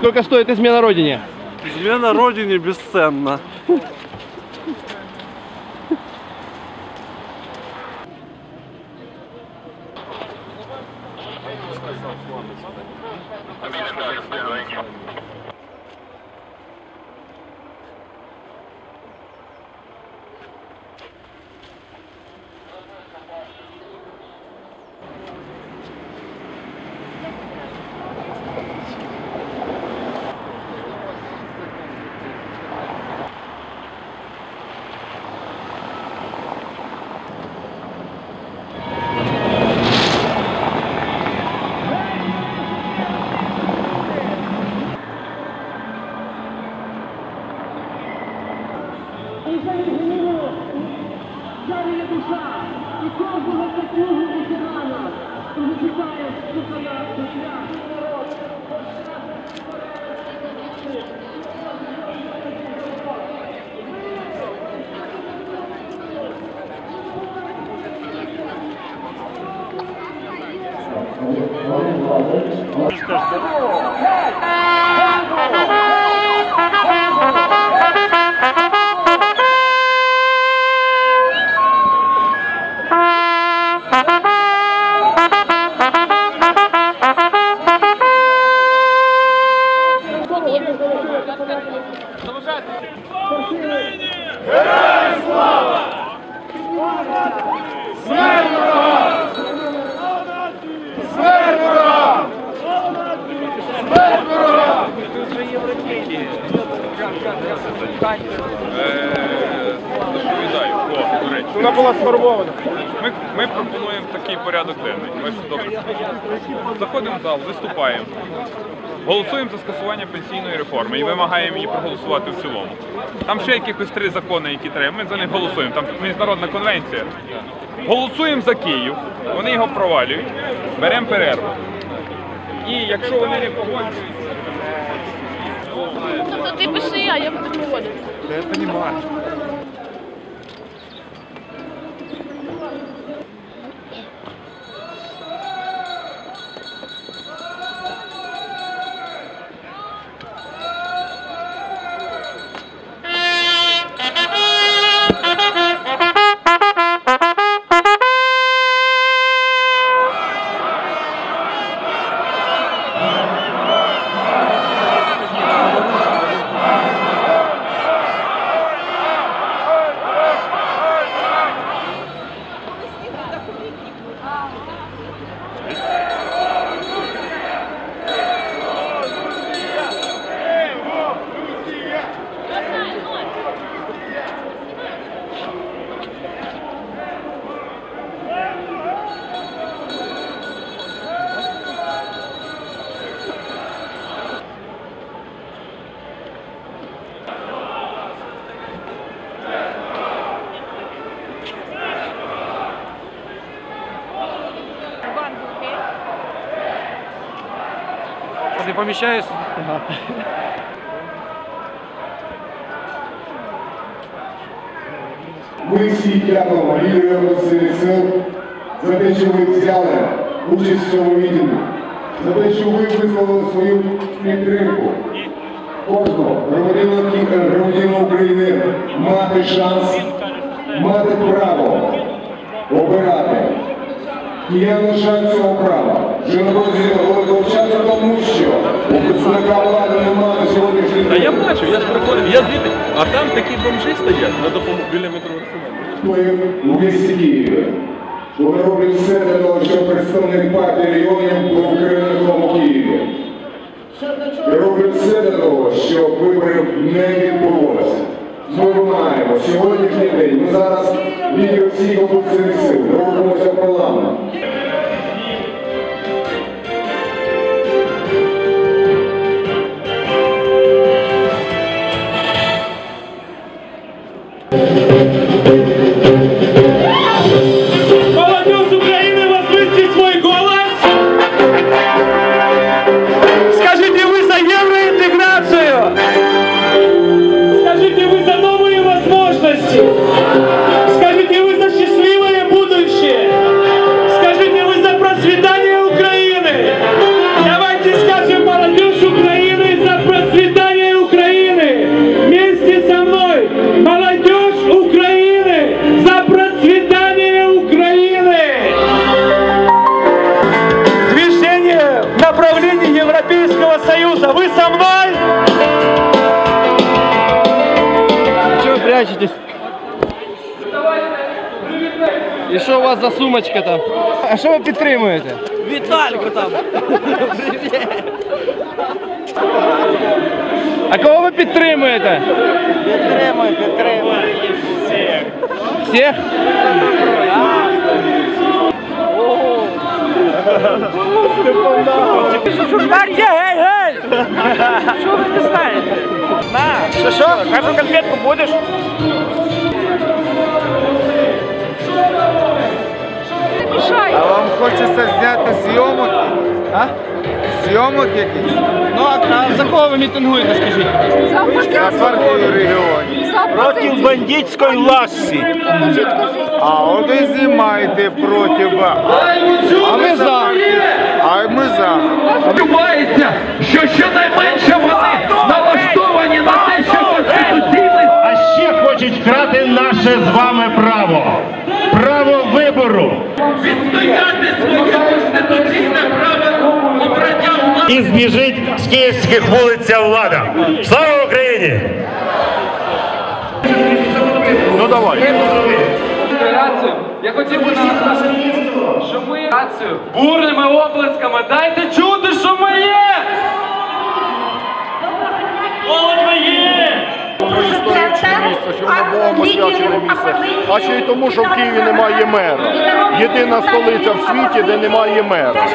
Сколько стоит измена родине? Измена родине бесценна. Músicas. Вона була сформована. Ми, ми пропонуємо такий порядок денний. Ми добре. Заходимо в зал, виступаємо. Голосуємо за скасування пенсійної реформи і вимагаємо її проголосувати в цілому. Там ще якихось три закони, які треба. Ми за них голосуємо. Там міжнародна конвенція. Голосуємо за Київ, вони його провалюють, беремо перерву. І якщо вони не погоджуються, Тобто ти пиши, а я буду проводити. Я Amen. Не помещаюсь? Ми всі дякуємо лідерам Опозиційних сил за те, що ви взяли участь в цьому мітингу, за те, що ви висловили свою підтримку. Кожного громадянина України мати шанс, мати право обирати. Кияни шанс цього права. Вже на протязі великого часу, тому що у представника влади немає сьогоднішній Та я бачу, я ж приходив, я звідти, а там такі бомжі стоять на допомогу біля метро в місті Києві. Вони роблять все для того, щоб представник партії регіонів був у Києві. І роблять все для того, щоб виборів не відбулося. Ми вимагаємо сьогоднішній день. Ми зараз лідери всіх І що у вас за сумочка там? А що ви підтримуєте? Витальку там. А кого ви підтримуєте? Підтримуй, підтримуй. Всіх? Партія, гей, гей! Що ви не знаєте? На, що, що? Першу конфетку будеш? А вам хочеться зняти зйомок? А? Зйомок якісь? Ну, а, а за кого ви мітингуєте, скажіть? На партію регіонів. Проти бандитської власті. А от і знімаєте проти ба. А ми за. А ми за. Відбувається, що щонайменше вони налаштовані на те, що конституційний А ще хочуть вкрати наше з вами право. Право вибору. відстояти своє конституційне право обрання влади. І збіжить з київських вулиць ця влада. Слава Україні! Ну давай. Я хотів би нагадати, що ми рацію бурними оплесками. Дайте чути, що ми є! От ми є! Про місце, що воно Богом освячене місце, а ще й тому, що в Києві немає мера. Єдина столиця в світі, де немає мера.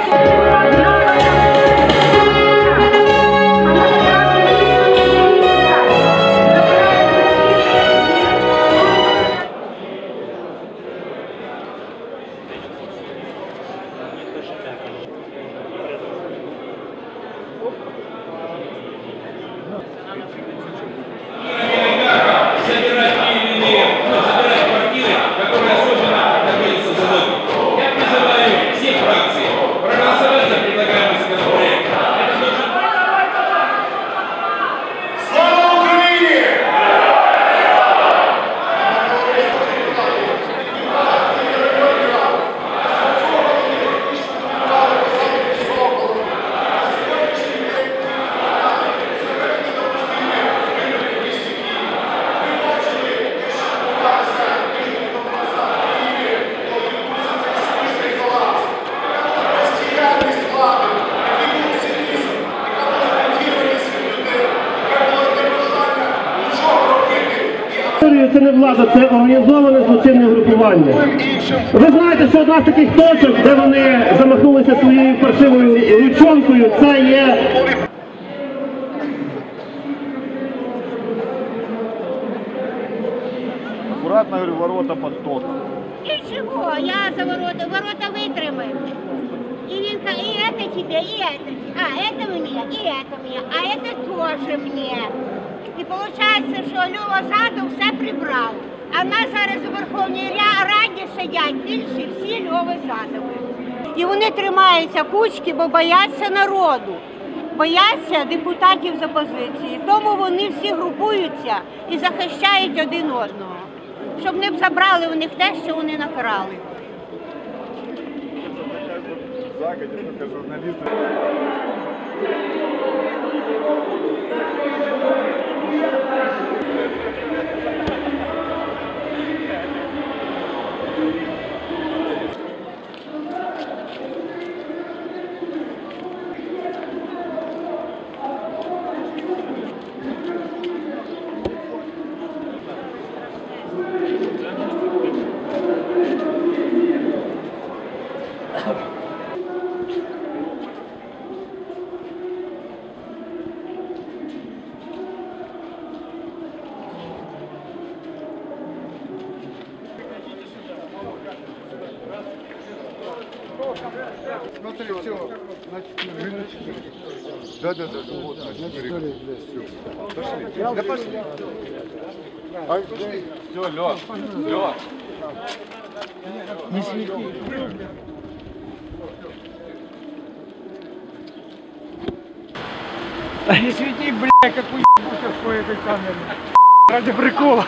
Це не влада, це організоване злочинне групування. Ви знаєте, що одна з таких точок, де вони замахнулися своєю паршивою ручонкою, це є Акуратно, говорю, ворота під током. Ничего, я за ворота, ворота вытримаем. И він ка- и это тебе, и это. А, это мне, и это мне, а это тоже мне. І виходить, що Льова Задов все прибрав. А в нас зараз у Верховній Раді сидять більше всі Льови Задови. І вони тримаються кучки, бо бояться народу. Бояться депутатів з опозиції. Тому вони всі групуються і захищають один одного, щоб не забрали у них те, що вони накрали. Thank you. Смотри, все. Да, да, да, вот, значит, Пошли. Да пошли. А, Все, Лёд, Лёд. Не свети. Не свети, бля, как уебался в этой камере. Ради прикола.